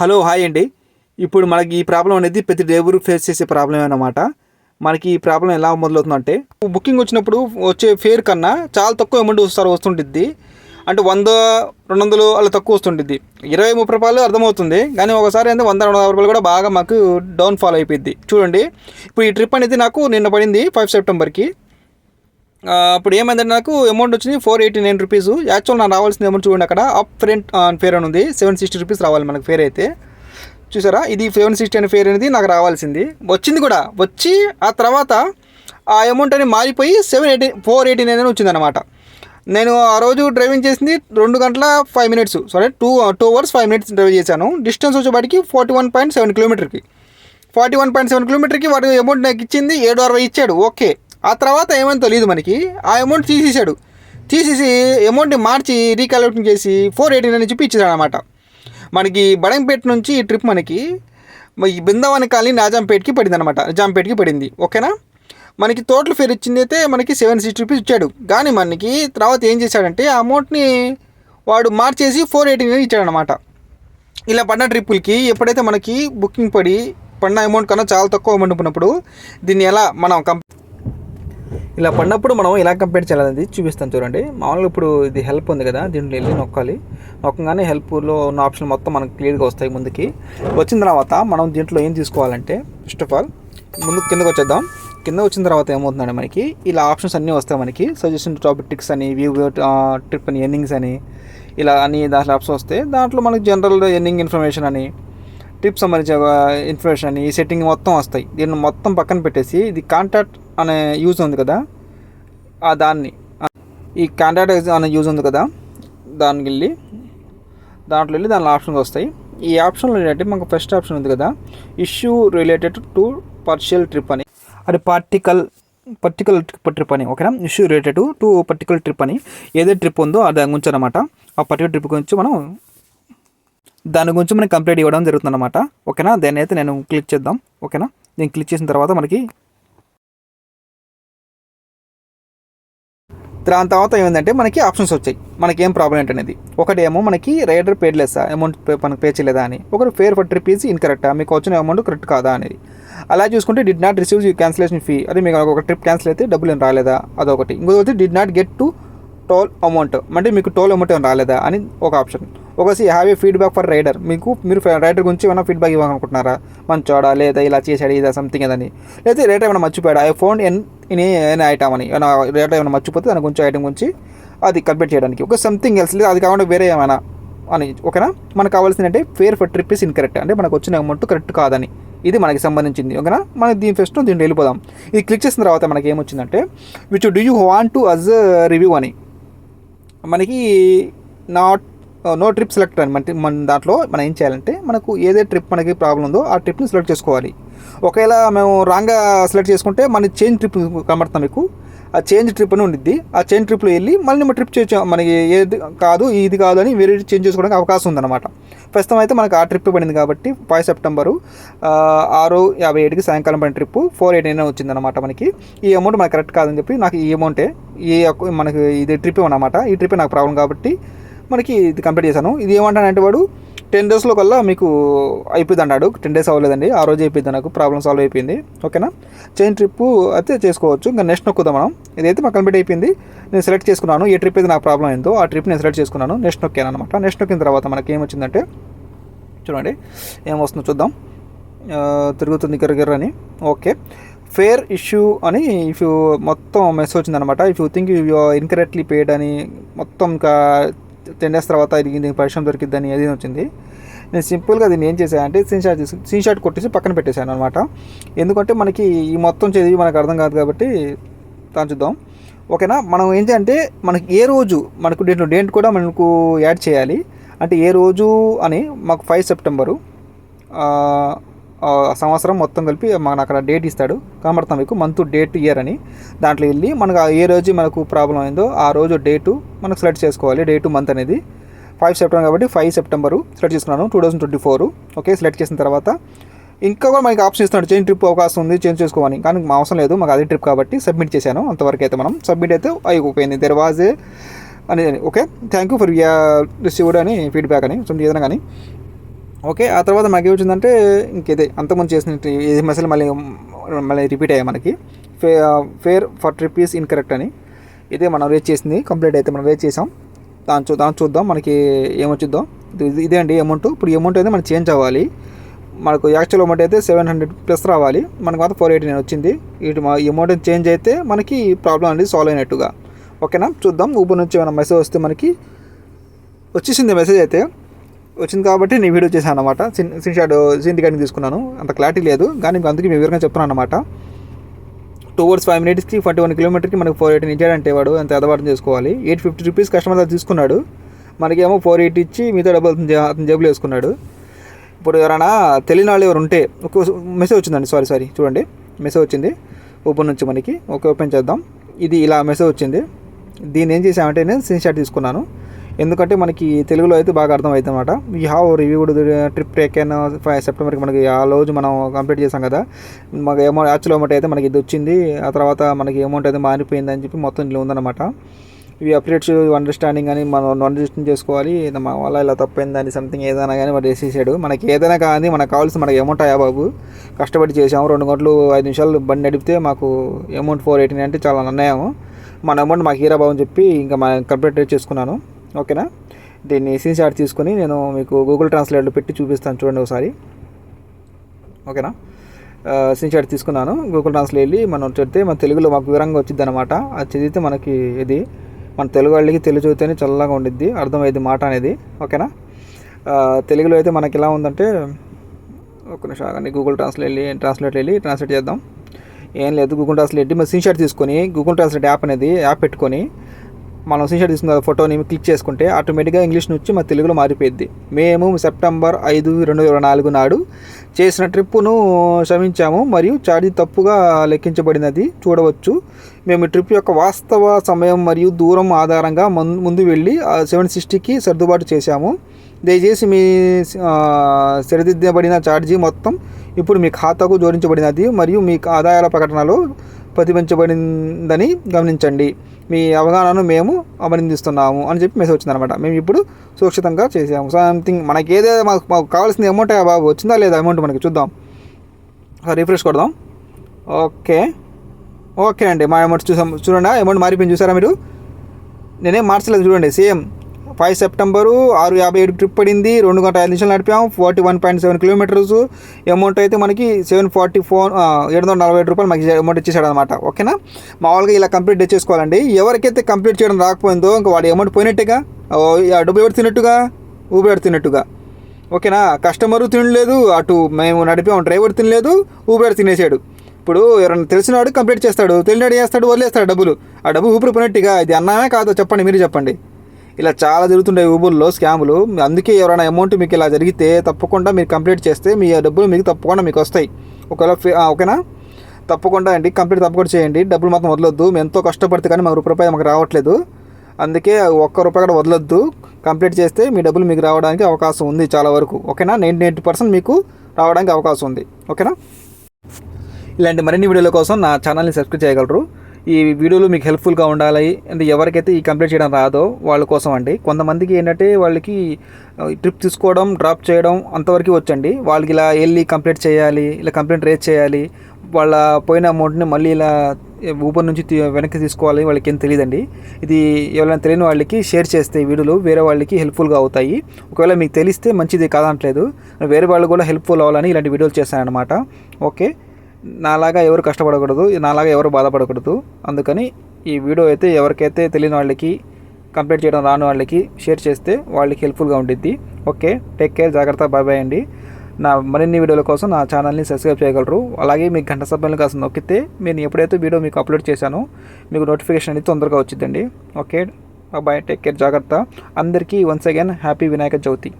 Hello hi అండి. ఇప్పుడు మనకి ఈ ప్రాబ్లం అనేది ప్రతి డ్రైవర్ ఫేస్ చేసే ప్రాబ్లం అన్నమాట. మనకి ఈ ప్రాబ్లం ఎలా మొదలవుతుందంటే బుకింగ్ వచ్చినప్పుడు వచ్చే ఫేర్ కన్నా చాలా తక్కువ అమౌంట్ వస్తారు వస్తుంటుంది. అంటే వంద రెండు వందలు అలా తక్కువ వస్తుంటుంది. ఇరవై ముప్పై రూపాయలు అర్థమవుతుంది. కానీ ఒకసారి అంటే వంద రెండు వందల రూపాయలు కూడా బాగా మాకు డౌన్ ఫాల్ అయిపోయింది. చూడండి. ఇప్పుడు ఈ ట్రిప్ అనేది నాకు నిన్న పడింది ఫైవ్ సెప్టెంబర్కి అప్పుడు ఏమైందంటే నాకు అమౌంట్ వచ్చింది four eighty nine rupees actual నాకు రావాల్సిన అమౌంట్ చూడండి అక్కడ. అప్ ఫ్రంట్ ఫేర్ అని ఉంది. సెవెన్ సిక్స్టీ రూపీస్ రావాలి మనకు ఫేర్ అయితే. చూసారా? ఇది సెవెన్ సిక్స్టీ అనే ఫేర్ అనేది నాకు రావాల్సింది. వచ్చింది కూడా. వచ్చి ఆ తర్వాత ఆ అమౌంట్ అనేది మారిపోయి seven eighty four eighty nine అని వచ్చిందనమాట నేను ఆ రోజు డ్రైవింగ్ చేసింది రెండు గంటల five minutes sorry two two hours five minutes drive చేశాను. డిస్టెన్స్ వచ్చేపాటికి ఫార్టీ వన్ పాయింట్ సెవెన్ కిలోమీటర్కి ఫార్టీ వన్ పాయింట్ సెవెన్ కిలోమీటర్కి వాడు అమౌంట్ నాకు ఇచ్చింది. ఏడు అరవై ఇచ్చాడు. ఓకే ఆ తర్వాత ఏమని తెలియదు మనకి. ఆ అమౌంట్ తీసేసాడు తీసేసి అమౌంట్ని మార్చి రీకాలిక్యులేషన్ చేసి ఫోర్ ఎయిటీ నైన్ చెప్పి ఇచ్చాడు అనమాట మనకి బడంపేట నుంచి ఈ ట్రిప్ మనకి ఈ బృందావన కాలనీ నాజాంపేట్కి పడింది అనమాట నిజాంపేట్కి పడింది. ఓకేనా? మనకి టోటల్ ఫేర్ ఇచ్చింది అయితే మనకి సెవెన్ సిక్స్టీ రూపీస్ ఇచ్చాడు. కానీ మనకి తర్వాత ఏం చేశాడంటే ఆ అమౌంట్ని వాడు మార్చేసి ఫోర్ ఎయిటీ నైన్ ఇచ్చాడనమాట. ఇలా పడిన ట్రిప్పులకి ఎప్పుడైతే మనకి బుకింగ్ పడి పడిన అమౌంట్ కన్నా చాలా తక్కువ అమౌంట్ ఉన్నప్పుడు దీన్ని ఎలా మనం కంప్ ఇలా పడినప్పుడు మనం ఎలా కంపేర్ చేయాలనేది చూపిస్తాను చూడండి. మామూలుగా ఇప్పుడు ఇది హెల్ప్ ఉంది కదా దీంట్లో వెళ్ళి నొక్కాలి. నొక్కగానే హెల్ప్లో ఉన్న ఆప్షన్ మొత్తం మనకు క్లియర్గా వస్తాయి ముందుకి. వచ్చిన తర్వాత మనం దీంట్లో ఏం తీసుకోవాలంటే ఫస్ట్ ఆఫ్ ఆల్ ముందు కిందకు వచ్చేద్దాం. కింద వచ్చిన తర్వాత ఏమవుతుందండి మనకి ఇలా ఆప్షన్స్ అన్నీ వస్తాయి మనకి. సజెషన్ టాపిక్స్ అని వ్యూ ట్రిప్ uh, అని ఎన్నింగ్స్ అని ఇలా అన్ని దాంట్లో ఆప్షన్ వస్తే దాంట్లో మనకి జనరల్ ఎన్నింగ్ ఇన్ఫర్మేషన్ అని ట్రిప్ సంబంధించిన ఇన్ఫర్మేషన్ అని ఈ సెట్టింగ్ మొత్తం వస్తాయి. దీన్ని మొత్తం పక్కన పెట్టేసి ఇది కాంటాక్ట్ అనే యూజ్ ఉంది కదా? ఆ దాన్ని ఈ కాంటాక్ట్ అనే యూజ్ ఉంది కదా? దానికి వెళ్ళి దాంట్లో వెళ్ళి దాని ఆప్షన్స్ వస్తాయి. ఈ ఆప్షన్లో ఏంటంటే మనకు ఫస్ట్ ఆప్షన్ ఉంది కదా? Issue related to partial trip అని. అది పార్టికల్ పర్టికులర్ ట్రిప్ ట్రిప్ అని ఓకేనా issue related to particular trip అని. ఏదే ట్రిప్ ఉందో అది దాని గురించి అనమాట ఆ పర్టికులర్ ట్రిప్ గురించి మనం దాని గురించి మనకి కంప్లీట్ ఇవ్వడం జరుగుతుంది అనమాట ఓకేనా? దాన్ని అయితే నేను క్లిక్ చేద్దాం. ఓకేనా? నేను క్లిక్ చేసిన తర్వాత మనకి దాని తర్వాత ఏమైందంటే మనకి ఆప్షన్స్ వచ్చాయి. మనకి ఏం ప్రాబ్లం ఏంటనేది? ఒకటి ఏమో మనకి రైడర్ పేడ్ లెస్సా అమౌంట్ పే మనకు పే చేయలేదా అని. ఒకటి ఫేర్ ఫర్ ట్రిప్ ఈజ్ ఇన్కరెక్టా మీకు వచ్చిన అమౌంట్ కరెక్ట్ కాదా అనేది. అలా చూసుకుంటే did not receive cancellation fee అదే మీకు ఒక ట్రిప్ క్యాన్సిల్ అయితే డబ్బులు ఏం రాలేదా? అదొకటి. ఇంకొకటి did not get to toll amount అంటే మీకు టోల్ అమౌంట్ ఏమైనా రాలేదా? అని ఒక option ఒకసి have a feedback for rider మీకు మీరు రైడర్ గురించి ఏమైనా ఫీడ్బ్యాక్ ఇవ్వాలనుకుంటున్నారా? మంచోడా లేదా ఇలా చేశాడు ఇదా సంథింగ్ అదని లేదా రైడర్ ఏమైనా మర్చిపోయాడు? I found an in an item అని. ఏమైనా రైడర్ ఏమైనా మర్చిపోతే దాని గురించి ఐటమ్ గురించి అది కంప్లీట్ చేయడానికి. ఒక సంథింగ్ ఎల్స్ లేదు అది కాకుండా వేరే ఏమైనా అని ఓకేనా? మనకు కావాల్సిందంటే fare for trip is incorrect అంటే మనకు వచ్చిన అమౌంట్ కరెక్ట్ కాదని. ఇది మనకి సంబంధించింది ఓకేనా? మనకి దీని ఫస్ట్ దీంట్లో వెళ్ళిపోదాం. ఇది క్లిక్ చేసిన తర్వాత మనకి ఏమొచ్చిందంటే which do you want to as review అని. మనకి నాట్ నో ట్రిప్ సెలెక్ట్ అని మన మన దాంట్లో మనం ఏం చేయాలంటే మనకు ఏదే ట్రిప్ మనకి ప్రాబ్లం ఉందో ఆ ట్రిప్ని సెలెక్ట్ చేసుకోవాలి. ఒకవేళ మేము రాంగ్గా సెలెక్ట్ చేసుకుంటే మన చేంజ్ ట్రిప్ కనబడతాం మీకు. ఆ చేంజ్ ట్రిప్ అని ఉండిద్ది. ఆ చేంజ్ ట్రిప్లో వెళ్ళి మళ్ళీ మన ట్రిప్ చేయొచ్చు మనకి ఏది కాదు ఇది కాదు అని వేరే చేంజ్ చేసుకోవడానికి అవకాశం ఉందన్నమాట. ప్రస్తుతం అయితే మనకు ఆ ట్రిప్ పడింది కాబట్టి ఫైవ్ సెప్టెంబరు ఆరు యాభై ఏడుకి సాయంకాలం పడిన ట్రిప్ ఫోర్ ఎయిట్ నైన్ వచ్చిందనమాట మనకి. ఈ అమౌంట్ మనకు కరెక్ట్ కాదని చెప్పి నాకు ఈ అమౌంటే ఈ మనకి ఇది ట్రిప్ అన్నమాట. ఈ ట్రిప్ నాకు ప్రాబ్లం కాబట్టి మనకి ఇది కంప్లీట్ చేశాను. ఇది ఏమంటానంటే వాడు టెన్ డేస్లో కల్లా మీకు అయిపోయింది అన్నాడు టెన్ డేస్ అవ్వలేదండి. ఆ రోజు అయిపోయింది నాకు. ప్రాబ్లం సాల్వ్ అయిపోయింది. ఓకేనా చైన్ ట్రిప్ అయితే చేసుకోవచ్చు. ఇంకా నెక్స్ట్ నొక్కుదాం మనం. ఇదైతే మాకు కంప్లీట్ అయిపోయింది. నేను సెలెక్ట్ చేసుకున్నాను. ఏ ట్రిప్ అయితే నాకు ప్రాబ్లం అయిందో ఆ ట్రిప్ నేను సెలెక్ట్ చేసుకున్నాను. నెక్స్ట్ నొక్కాను అనమాట నెక్స్ట్ నొక్కిన తర్వాత మనకి ఏమొచ్చిందంటే చూడండి. ఏం వస్తుందో చూద్దాం తిరుగుతుంది గిర్ర అని. ఓకే ఫేర్ ఇష్యూ అని ఇఫ్ యూ మొత్తం మెసేజ్ వచ్చిందనమాట if you think you incorrectly paid అని మొత్తం ఇంకా టెన్ డేస్ తర్వాత ఇది పరిశ్రమ దొరికిద్దని అది వచ్చింది. నేను సింపుల్గా దీన్ని ఏం చేశానంటే స్క్రీన్ షాట్ తీసి స్క్రీన్ షాట్ కొట్టేసి పక్కన పెట్టేశాను అనమాట ఎందుకంటే మనకి ఈ మొత్తం చదివి మనకు అర్థం కాదు కాబట్టి దాని చూద్దాం. ఓకేనా? మనం ఏం చేయాలంటే మనకి ఏ రోజు మనకు డేట్ డేట్ కూడా మనకు యాడ్ చేయాలి. అంటే ఏ రోజు అని మాకు ఫైవ్ సెప్టెంబరు సంవత్సరం మొత్తం కలిపి మనకు అక్కడ డేట్ ఇస్తాడు. కనబడతాం మీకు మంత్ డేట్ ఇయర్ అని. దాంట్లో వెళ్ళి మనకు ఏ రోజు మనకు ప్రాబ్లం అయిందో ఆ రోజు డేటు మనకు సెలెక్ట్ చేసుకోవాలి. డేటు మంత్ అనేది. ఫైవ్ సెప్టెంబర్ కాబట్టి ఫైవ్ సెప్టెంబరు సెలెక్ట్ చేసుకున్నాను two thousand twenty four okay select చేసిన తర్వాత ఇంకా కూడా మనకి ఆప్షన్ ఇస్తున్నాడు. చేంజ్ ట్రిప్ అవకాశం ఉంది చేంజ్ చేసుకోవాలి కానీ మా అవసరం లేదు మాకు అదే ట్రిప్ కాబట్టి సబ్మిట్ చేశాను. అంతవరకు అయితే మనం సబ్మిట్ అయితే అయిపోయింది. దెర్ వాజ్ ఏ అని okay thank you for received అని ఫీడ్బ్యాక్ అని సో ఏదైనా కానీ. ఓకే ఆ తర్వాత మాకు ఏమొచ్చిందంటే ఇంకేదే అంతకుముందు చేసిన ఇది మెసేజ్ మళ్ళీ మళ్ళీ రిపీట్ అయ్యాయి మనకి. ఫే ఫేర్ ఫర్ ట్రిపీస్ ఇన్కరెక్ట్ అని. ఇదే మనం రేట్ చేసింది కంప్లీట్ అయితే మనం రేట్ చేసాం. దాని చూ దాన్ని చూద్దాం మనకి ఏమొచ్చిద్దాం. ఇదే అండి అమౌంట్ ఇప్పుడు అమౌంట్ అయితే మనం చేంజ్ అవ్వాలి. మనకు యాక్చువల్ అమౌంట్ అయితే సెవెన్ హండ్రెడ్ ప్లస్ రావాలి. మనకు మాత్రం ఫోర్ ఎయిటీ నైన్ వచ్చింది. ఇటు మా అమౌంట్ చేంజ్ అయితే మనకి ప్రాబ్లం అనేది సాల్వ్ అయినట్టుగా. ఓకేనా? చూద్దాం ఊబర్ నుంచి ఏమైనా మెసేజ్ వస్తే మనకి వచ్చేసింది మెసేజ్ అయితే. వచ్చింది కాబట్టి నేను వీడియో చేశాను అనమాట సిన్ సిన్ షాట్ సిన్ టికెట్ని తీసుకున్నాను. అంత క్లారిటీ లేదు. కానీ మీకు అందుకే మీ వివరంగా చెప్తున్నాను అనమాట టూ అవర్స్ ఫైవ్ మినిట్స్కి ఫార్టీ వన్ కిలోమీటర్కి మనకు ఫోర్ ఎయిటీ ఇచ్చాడంటే వాడు అంత అదవారం చేసుకోవాలి. ఎయిట్ ఫిఫ్టీ రూపీస్ కస్టమర్ దగ్గర తీసుకున్నాడు. మనకేమో ఫోర్ ఎయిటీ ఇచ్చి మిగతా డబ్బులు అతని అతని జేబులో వేసుకున్నాడు. ఇప్పుడు ఎవరైనా తెలియని వాళ్ళు ఎవరు ఉంటే ఒక మెసేజ్ వచ్చిందండి. సారీ సారీ చూడండి. మెసేజ్ వచ్చింది. ఓపెన్ నుంచి మనకి. ఓకే ఓపెన్ చేద్దాం. ఇది ఇలా మెసేజ్ వచ్చింది. దీన్ని ఏం చేసామంటే నేను స్క్రీన్ షాట్ తీసుకున్నాను. ఎందుకంటే మనకి తెలుగులో అయితే బాగా అర్థమవుతుంది అనమాట వీ హ్యావ్ కూడా ట్రిప్ టేకెన్ ఫైవ్ సెప్టెంబర్కి మనకి ఆ రోజు మనం కంప్లీట్ చేసాం కదా. మాకు అమౌంట్ యాక్చువల్ అమౌంట్ అయితే మనకి ఇది వచ్చింది. ఆ తర్వాత మనకి అమౌంట్ అయితే మారిపోయింది అని చెప్పి మొత్తం ఇందులో ఉందన్నమాట. ఇవి అప్డేట్స్ అండర్స్టాండింగ్ అని మనం అండర్స్టాండ్ చేసుకోవాలి. మా వల్ల ఇలా తప్పైందని సంథింగ్ ఏదైనా కానీ వాడు చేసేసాడు. మనకి ఏదైనా కానీ మనకు కావాల్సిన మనకి అమౌంట్ అయ్యా బాబు. కష్టపడి చేసాము రెండు గంటలు ఐదు నిమిషాలు బండి నడిపితే మాకు అమౌంట్ ఫోర్ ఎయిటీన్ అంటే చాలా అన్యాయం మన అమౌంట్ మాకు హీరా బాబు అని చెప్పి ఇంకా మా కంప్లీట్ చేసుకున్నాను. ఓకేనా? దీన్ని సీన్ షాట్ తీసుకొని నేను మీకు గూగుల్ ట్రాన్స్లేట్లో పెట్టి చూపిస్తాను చూడండి ఒకసారి. ఓకేనా? సీన్ షాట్ తీసుకున్నాను. గూగుల్ ట్రాన్స్లేట్ వెళ్ళి మనం చెప్తే మన తెలుగులో మాకు వివరంగా వచ్చింది అనమాట అది చదివితే మనకి ఇది మన తెలుగు వాళ్ళకి తెలుగు చదివితేనే చల్లగా ఉండిద్ది అర్థమయ్యేది మాట అనేది. ఓకేనా? తెలుగులో అయితే మనకి ఎలా ఉందంటే ఒక నిమిషం ఆగండి. గూగుల్ ట్రాన్స్లేట్ వెళ్ళి ట్రాన్స్లేట్ వెళ్ళి ట్రాన్స్లేట్ చేద్దాం. ఏం లేదు గూగుల్ ట్రాన్స్లేట్ మన సీన్ షాట్ తీసుకొని గూగుల్ ట్రాన్స్లేట్ యాప్ అనేది యాప్ పెట్టుకొని మనం స్క్రీన్ తీసుకున్న ఫోటోని క్లిక్ చేసుకుంటే ఆటోమేటిక్గా ఇంగ్లీష్ నుంచి మా తెలుగులో మారిపోయింది మేము సెప్టెంబర్ ఐదు రెండు వేల నాలుగు నాడు చేసిన ట్రిప్పును శ్రమించాము మరియు ఛార్జీ తప్పుగా లెక్కించబడినది చూడవచ్చు. మేము ట్రిప్ యొక్క వాస్తవ సమయం మరియు దూరం ఆధారంగా ముం- ముందు వెళ్ళి సెవెన్ సిక్స్టీకి సర్దుబాటు చేశాము. దయచేసి మీ సరిదిద్దబడిన ఛార్జీ మొత్తం ఇప్పుడు మీ ఖాతాకు జోడించబడినది మరియు మీ ఆదాయాల ప్రకటనలో ప్రతిబింబించబడిందని గమనించండి. మీ అవగాహనను మేము అభినందిస్తున్నాము అని చెప్పి మెసేజ్ వచ్చిందనమాట మేము ఇప్పుడు సురక్షితంగా చేసాము సంథింగ్ మనకి ఏదైతే మాకు మాకు కావాల్సిన అమౌంట్ బాబు వచ్చిందా లేదా అమౌంట్ మనకి చూద్దాం. రిఫ్రెష్ కొడదాం. ఓకే. ఓకే అండి మా అమౌంట్ చూసాం. చూడండి అమౌంట్ మారిపోయింది. చూసారా మీరు? నేనేం మార్చలేదు చూడండి. సేమ్ ఫైవ్ సెప్టెంబరు ఆరు యాభై ఏడు ట్రిప్ పడింది. రెండు గంటల ఐదు నిమిషాలు నడిపాము forty one point seven kilometres. Amount అయితే మనకి సెవెన్ ఫార్టీ ఫోర్ ఏడు వందల నలభై ఏడు రూపాయలు మనకి అమౌంట్ ఇచ్చేసాడు అనమాట ఓకేనా? మామూలుగా ఇలా కంప్లీట్ చేసుకోవాలండి. ఎవరికైతే కంప్లీట్ చేయడం రాకపోయిందో ఇంకా వాడి అమౌంట్ పోయినట్టుగా? ఓ, ఆ డబ్బు ఎవరు తిన్నట్టుగా? ఊబేడు తిన్నట్టుగా. ఓకేనా? కస్టమరు తినలేదు. అటు మేము నడిపాము డ్రైవర్ తినలేదు. ఊబేడు తినేసాడు. ఇప్పుడు ఎవరైనా తెలిసినవాడు కంప్లీట్ చేస్తాడు. తెలియనాడు చేస్తాడు వదిలేస్తాడు డబ్బులు. ఆ డబ్బు ఊపిరి పోయినట్టుగా? ఇది అన్నామే కాదో చెప్పండి మీరు చెప్పండి. ఇలా చాలా జరుగుతుంటాయి ఊబుల్లో స్కాములు. అందుకే ఎవరైనా అమౌంట్ మీకు ఇలా జరిగితే తప్పకుండా మీరు కంప్లీట్ చేస్తే మీ డబ్బులు మీకు తప్పకుండా మీకు వస్తాయి. ఒకవేళ ఓకేనా? తప్పకుండా అండి కంప్లీట్ తప్పకుండా చేయండి. డబ్బులు మాత్రం వదలొద్దు. మేము ఎంతో కష్టపడితే కానీ మాకు రూపాయి మాకు రావట్లేదు. అందుకే ఒక్క రూపాయి కూడా వదలొద్దు. కంప్లీట్ చేస్తే మీ డబ్బులు మీకు రావడానికి అవకాశం ఉంది చాలా వరకు. ఓకేనా? నైంటీ నైంటీ పర్సెంట్ మీకు రావడానికి అవకాశం ఉంది. ఓకేనా? ఇలాంటి మరిన్ని వీడియోల కోసం నా ఛానల్ని సబ్స్క్రైబ్ చేయగలరు. ఈ వీడియోలు మీకు హెల్ప్ఫుల్గా ఉండాలి. అంటే ఎవరికైతే ఈ కంప్లీట్ చేయడం రాదో వాళ్ళ కోసం అండి. కొంతమందికి ఏంటంటే వాళ్ళకి ట్రిప్ తీసుకోవడం డ్రాప్ చేయడం అంతవరకు వచ్చండి. వాళ్ళకి ఇలా వెళ్ళి కంప్లీట్ చేయాలి ఇలా కంప్లైంట్ రేజ్ చేయాలి. వాళ్ళ పోయిన అమౌంట్ని మళ్ళీ ఇలా ఊబర్ నుంచి తీ- వెనక్కి తీసుకోవాలి వాళ్ళకి ఏం తెలియదండి. ఇది ఎవరైనా తెలియని వాళ్ళకి షేర్ చేస్తే వీడియోలు వేరే వాళ్ళకి హెల్ప్ఫుల్గా అవుతాయి. ఒకవేళ మీకు తెలిస్తే మంచిది కాదనట్లేదు వేరే వాళ్ళు కూడా హెల్ప్ఫుల్ అవ్వాలని ఇలాంటి వీడియోలు చేస్తానన్నమాట ఓకే? నాలాగా ఎవరు కష్టపడకూడదు నాలాగా ఎవరు బాధపడకూడదు. అందుకని ఈ వీడియో అయితే ఎవరికైతే తెలియని వాళ్ళకి కంప్లీట్ చేయడం రాని వాళ్ళకి షేర్ చేస్తే వాళ్ళకి హెల్ప్ఫుల్గా ఉండిద్ది. ఓకే టేక్ కేర్ జాగ్రత్త బాయ్ బాయ్ అండి. నా మరిన్ని వీడియోల కోసం నా ఛానల్ని సబ్స్క్రైబ్ చేయగలరు. అలాగే మీకు గంట సభ్యులు కాస్త నొక్కితే నేను ఎప్పుడైతే వీడియో మీకు అప్లోడ్ చేశానో మీకు నోటిఫికేషన్ అనేది తొందరగా వచ్చిందండి ఓకే బాయ్ టేక్ కేర్ జాగ్రత్త. అందరికీ once again happy Vinayaka Chavithi.